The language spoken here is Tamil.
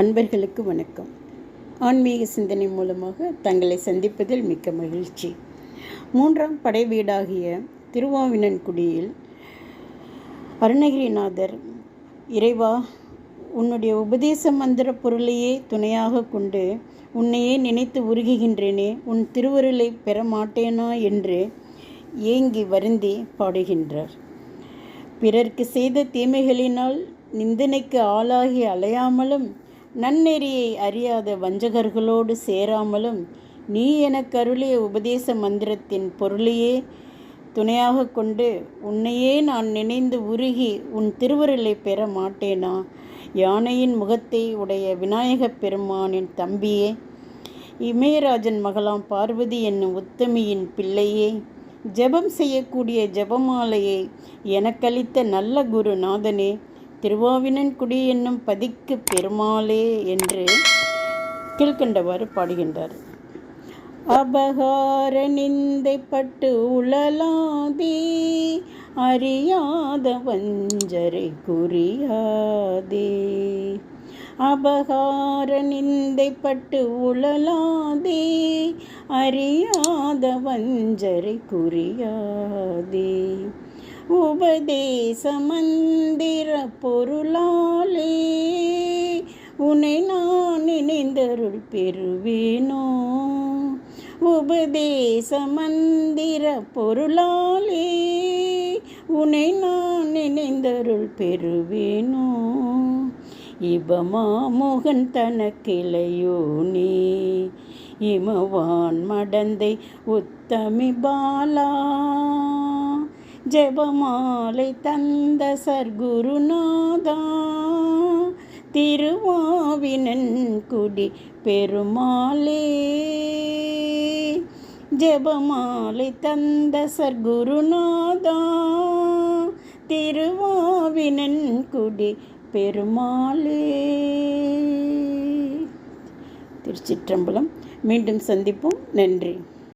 அன்பர்களுக்கு வணக்கம். ஆன்மீக சிந்தனை மூலமாக தங்களை சந்திப்பதில் மிக்க மகிழ்ச்சி. மூன்றாம் படை வீடாகிய திருவாவினன்குடியில் அருணகிரிநாதர் இறைவா உன்னுடைய உபதேச மந்திர பொருளையே துணையாக கொண்டு உன்னையே நினைத்து உருகுகின்றேனே உன் திருவருளை பெற மாட்டேனா என்று ஏங்கி வருந்தி பாடுகின்றார். பிறர்க்கு செய்த தீமைகளினால் நிந்தனைக்கு ஆளாகி அலையாமலும் நன்னெறியை அறியாத வஞ்சகர்களோடு சேராமலும் நீ எனக்கு அருளிய உபதேச மந்திரத்தின் பொருளையே துணையாக கொண்டு உன்னையே நான் நினைந்து உருகி உன் திருவருளை பெற மாட்டேனா? யானையின் முகத்தை உடைய விநாயகப் பெருமானின் தம்பியே இமயராஜன் மகளாம் பார்வதி என்னும் உத்தமியின் பிள்ளையே ஜெபம் செய்யக்கூடிய ஜெபமாலையை எனக்களித்த நல்ல குருநாதனே திருவாவினன்குடி என்னும் பதிக்கு பெருமாளே என்று கீழ்கண்டவாறு பாடுகின்றார். அபகார நிந்தைப்பட்டு உழலாதே அறியாத வஞ்சரை குறியாதே. அபகார நிந்தைப்பட்டு உழலாதே அறியாத வஞ்சரை குறியாதே. உபதேச மந்திர பொருளாலே உன்னை நான் நினைந்தருள் பெறுவேனோ? உபதேச மந்திர பொருளாலே உன்னை நான் நினைந்தருள் பெறுவேனோ? இபமாமுகன் தனக்கிளையோ நீ இமவான் மடந்தை உத்தமி பாலா. ஜெபமாலை தந்த சர்க்குருநாதா திருவாவினன் குடி பெருமாளே. ஜெபமாலை தந்த சர்க்குருநாதா திருவாவினன் குடி பெருமாளே. திருச்சிற்றம்பலம். மீண்டும் சந்திப்போம். நன்றி.